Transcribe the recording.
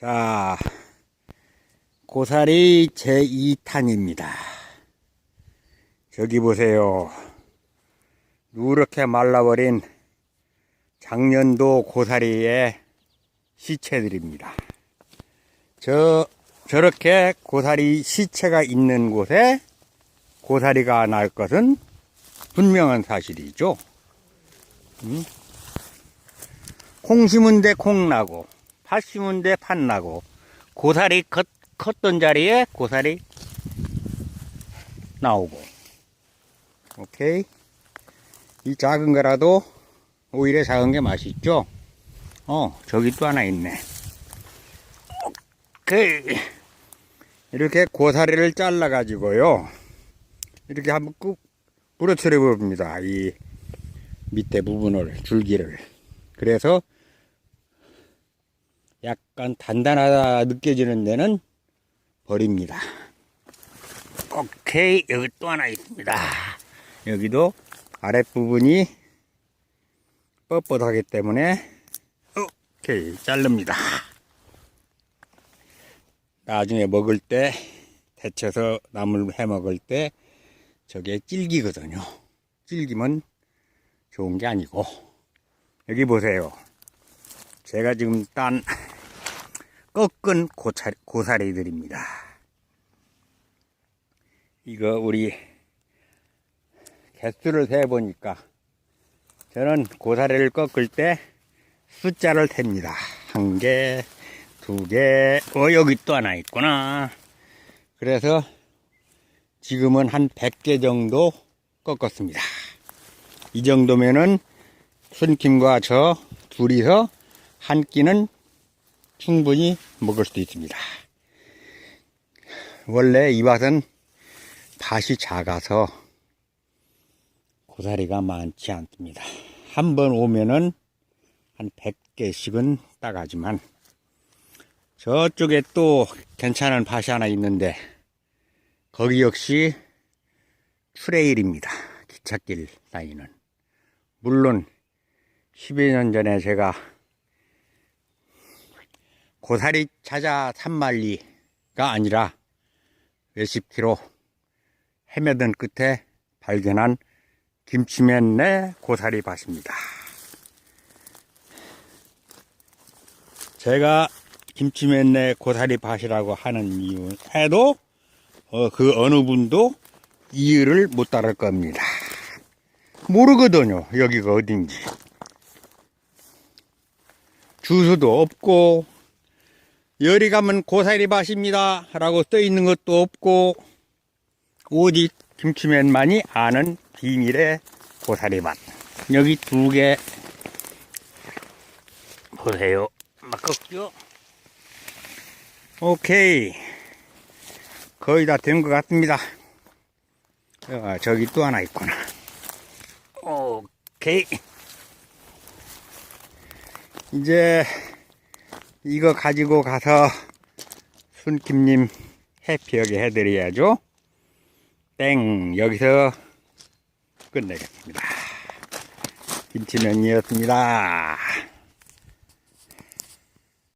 자, 고사리 제2탄입니다. 저기 보세요. 누렇게 말라버린 작년도 고사리의 시체들입니다. 저, 저렇게 고사리 시체가 있는 곳에 고사리가 날 것은 분명한 사실이죠. 음? 콩 심은 데 콩 나고, 팥 심은 데 팥 나고, 고사리 컸, 컸던 자리에 고사리 나오고. 오케이. 이 작은 거라도 오히려 작은 게 맛있죠? 어, 저기 또 하나 있네. 오케이. 이렇게 고사리를 잘라 가지고요. 이렇게 한번 꾹 부러뜨려 봅니다. 이 밑에 부분을, 줄기를. 그래서 약간 단단하다 느껴지는 데는 버립니다. 오케이. 여기 또 하나 있습니다. 여기도 아랫부분이 뻣뻣하기 때문에 오케이. 자릅니다. 나중에 먹을 때 데쳐서 나물 해 먹을 때 저게 찔기거든요. 찔기면 좋은 게 아니고 여기 보세요. 제가 지금 딴 꺾은 고사리, 고사리들입니다. 이거 우리 개수를 세보니까 저는 고사리를 꺾을 때 숫자를 셉니다. 한 개, 두 개, 어, 여기 또 하나 있구나. 그래서 지금은 한 100개 정도 꺾었습니다. 이 정도면은 순킴과 저 둘이서 한 끼는 충분히 먹을 수도 있습니다. 원래 이 밭은 밭이 작아서 고사리가 많지 않습니다. 한 번 오면은 한 100개씩은 따가지만 저쪽에 또 괜찮은 밭이 하나 있는데 거기 역시 트레일입니다. 기찻길 다니는. 물론 10여 년 전에 제가 고사리 찾아 산말리가 아니라 몇십 킬로 헤매던 끝에 발견한 김치맨네 고사리 밭입니다. 제가 김치맨네 고사리 밭이라고 하는 이유 해도 어, 그 어느 분도 이유를 못 따를 겁니다. 모르거든요. 여기가 어딘지. 주소도 없고 열이 가면 고사리 밭입니다. 라고 써 있는 것도 없고 오직 김치맨만이 아는 비밀의 고사리 밭. 여기 두 개 보세요. 막 꺾죠? 오케이. 거의 다 된 것 같습니다. 어, 저기 또 하나 있구나. 오케이. 이제 이거 가지고 가서 순킴님 해피하게 해드려야죠. 땡! 여기서 끝내겠습니다. 김치면이었습니다.